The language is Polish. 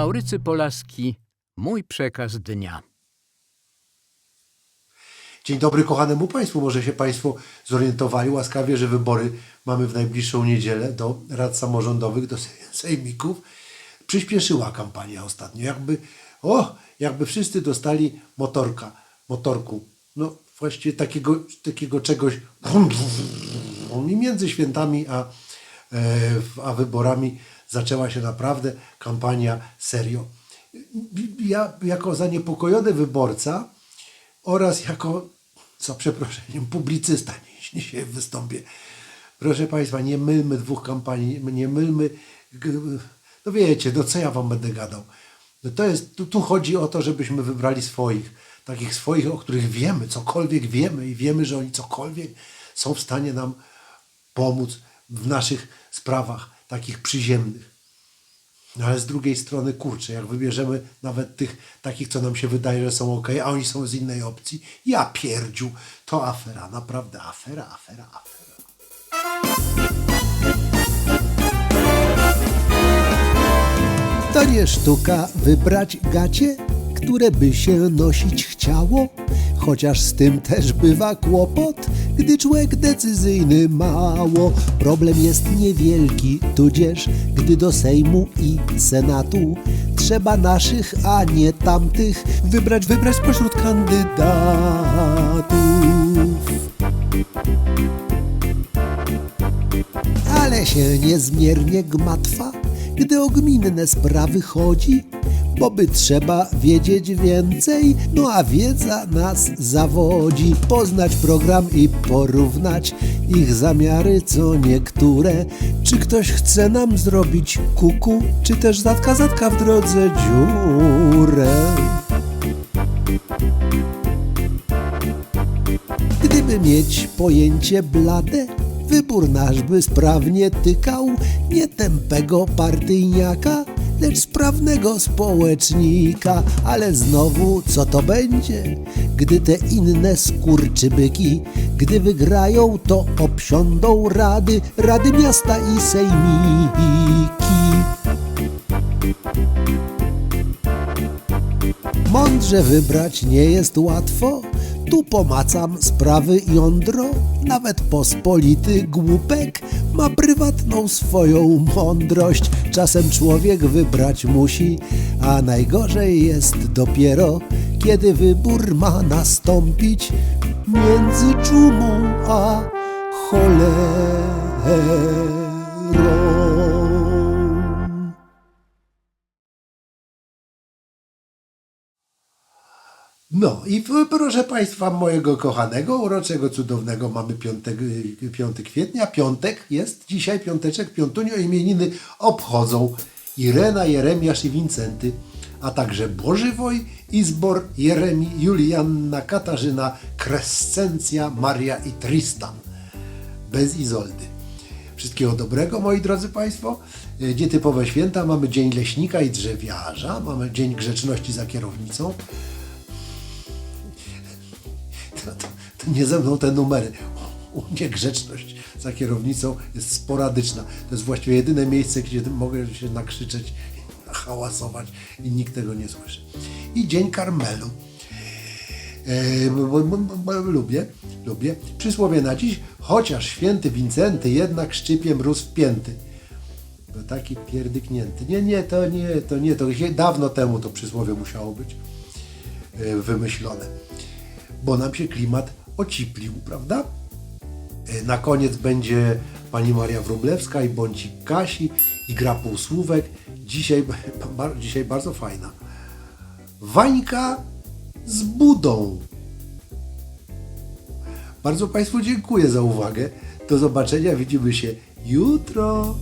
Maurycy Polaski, mój przekaz dnia. Dzień dobry kochanemu Państwu. Może się Państwo zorientowali łaskawie, że wybory mamy w najbliższą niedzielę do rad samorządowych, do sejmików. Przyspieszyła kampania ostatnio. Jakby, o, jakby wszyscy dostali motorka, motorku. No właściwie takiego, takiego czegoś i między świętami a, e, a wyborami zaczęła się naprawdę kampania serio. Ja jako zaniepokojony wyborca oraz jako, za przeproszeniem, publicysta, nie się wystąpię. Proszę Państwa, nie mylmy dwóch kampanii, nie mylmy, no wiecie, no co ja Wam będę gadał. No to jest, tu, tu chodzi o to, żebyśmy wybrali swoich, takich swoich, o których wiemy, cokolwiek wiemy i wiemy, że oni cokolwiek są w stanie nam pomóc w naszych sprawach takich przyziemnych. No ale z drugiej strony, kurczę, jak wybierzemy nawet tych takich, co nam się wydaje, że są ok, a oni są z innej opcji, ja pierdziu, to afera, naprawdę afera, afera, afera. To nie sztuka wybrać gacie, które by się nosić chciało, chociaż z tym też bywa kłopot, gdy człowiek decyzyjny mało. Problem jest niewielki, tudzież gdy do Sejmu i Senatu trzeba naszych, a nie tamtych wybrać, wybrać spośród kandydatów. ale się niezmiernie gmatwa, gdy o gminne sprawy chodzi, bo by trzeba wiedzieć więcej, no a wiedza nas zawodzi. Poznać program i porównać ich zamiary co niektóre. Czy ktoś chce nam zrobić kuku, czy też zatka zatka w drodze dziurę. Gdyby mieć pojęcie blade, wybór nasz by sprawnie tykał nie tępego partyjniaka, lecz sprawnego społecznika. Ale znowu co to będzie, gdy te inne skurczybyki, gdy wygrają, to obsiądą rady, rady miasta i sejmiki. Mądrze wybrać nie jest łatwo. Tu pomacam sprawy jądro. Nawet pospolity głupek ma prywatną swoją mądrość. Czasem człowiek wybrać musi, a najgorzej jest dopiero, kiedy wybór ma nastąpić między dżumą a cholerą. No i proszę Państwa, mojego kochanego, uroczego, cudownego, mamy 5, 5 kwietnia, piątek jest, dzisiaj piąteczek, piątunio, imieniny obchodzą Irena, Jeremiasz i Wincenty, a także Bożywoj, Izbor, Jeremi, Julianna, Katarzyna, Krescencja, Maria i Tristan. Bez Izoldy. Wszystkiego dobrego, moi drodzy Państwo. E, Nietypowe święta. Mamy Dzień Leśnika i Drzewiarza. Mamy Dzień Grzeczności za kierownicą. Nie ze mną te numery. U mnie grzeczność za kierownicą jest sporadyczna. To jest właściwie jedyne miejsce, gdzie mogę się nakrzyczeć, hałasować i nikt tego nie słyszy. I Dzień Karmelu. E, lubię, lubię. Przysłowie na dziś, chociaż święty Wincenty jednak szczypiem rósł w pięty. To taki pierdyknięty. Nie, nie, to nie, to nie, to dawno temu to przysłowie musiało być e, wymyślone. Bo nam się klimat ociplił, prawda? E, Na koniec będzie pani Maria Wróblewska i Bącik Kasi i gra półsłówek. Dzisiaj, ba- dzisiaj bardzo fajna. Wańka z budą. Bardzo Państwu dziękuję za uwagę. Do zobaczenia. Widzimy się jutro.